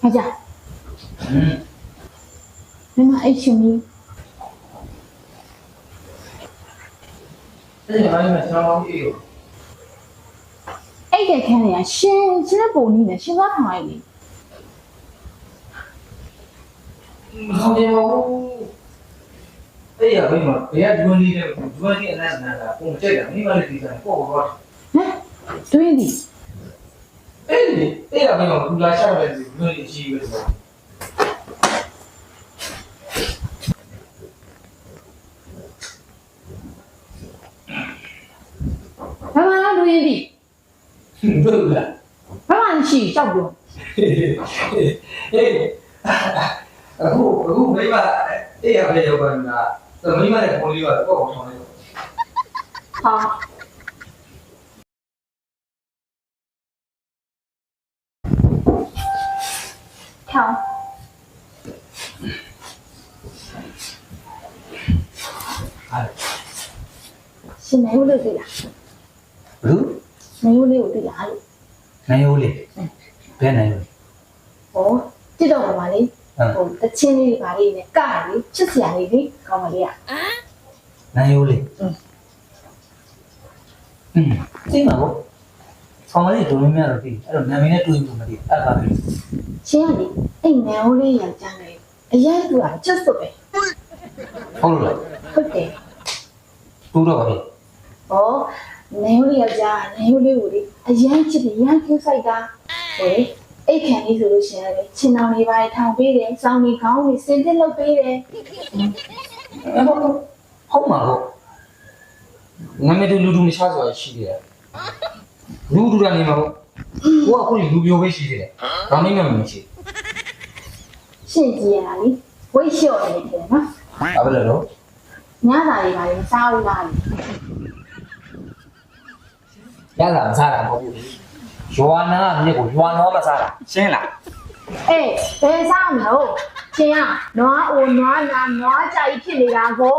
ဟာကြမမအဲ့ရှင်ကြီးအဲ့ဒါမှမကျွန်တော်အေးရောအဲ့တဲ့ခန်းလေးကရှင်ရှင်တဲ့ပုံကြီးနဲ့ရှင်သွားထောင်လိုက်လေမဆောင်ရဘူးအဲ့ရဘယ်မှာဘယ်ကဒွန်းလေးလဲဒွန်းလေးအနက်နာတာပုံချက်တာမိမလေးဒီစားပေါ့ပေါ့ဟမ်တွင်းဒီ အဲ့ဒီအဲ့ရဘယ်မှာဘူလာချရတယ်ဒွန်းလေးရှိပဲဆိုဘာမှလားတွင်းဒီဟုတ်လားဘာမှမရှိကြောက်ပြောဟေးအခုအခုမိမအဲ့ရဘယ်ရောက်ပါ့မလားမိမလည်းပုံလေးကတော့ပေါ့ပေါ့ဆောင်လိုက်ဟာ ထောင်ရှင်နေဦးလို့သိလား ဘူး နေဦးလေးကိုသိလားလို့ နိုင်ရိုးလေဘယ်နိုင်ရိုး ဟောတိတော့ပါပါလေ ဟမ် ဟိုတချင်းလေးတွေပါလေးနဲ့ကရလေးချစ်စရာလေးလေကောင်းပါလေอ่ะ နိုင်ရိုးလေ อืม อืมသိမှာပေါ့ ဆောင်းမလေးဒုံမင်းများတော့ဒီအဲ့တော့နာမည်နဲ့တွေ့လို့မသိအဲ့ဒါပဲချင်းကလေအဲ့နေဦးလေးယောက်ျားလေးအရင်ကချစ်စွတ်ပဲဟုတ်လို့လားဟုတ်တယ်တူတော့ပါပြီဟောနေဦးလေးယောက်ျားနေဦးလေးကိုလေအရင်ချစ်တယ်ရမ်းကျဆိုင်တာဟိုလေအိတ်ခံလေးဆိုလို့ရှိရင်လေချင်းအောင်လေးပါထောင်ပေးတယ်စောင်းလေးခေါင်းလေးစင်တက်လုပ်ပေးတယ်အဲ့တော့ဟုတ်မှာပေါ့နာမည်တူလူတူမချဆိုတာရှိတယ် လူတူတာနေမှာပေါ့ကိုကအခုလူပြိုပဲရှိတယ်ဒါမင်းနာမည်မရှိရှင့်ကြီးရတာလေဝိတ်လျှော့နေတယ်နော်ဘာပဲလဲတော့ညစာလေးပါလေမစားဘူးလားလေရတာမစားတာမဟုတ်ဘူးရွာနာမြစ်ကိုရွာနောမစားတာရှင်းလားအေးဘယ်စားမလို့ချင်းကနွားအိုနွားနာနွားကြိုက်ဖြစ်နေတာကို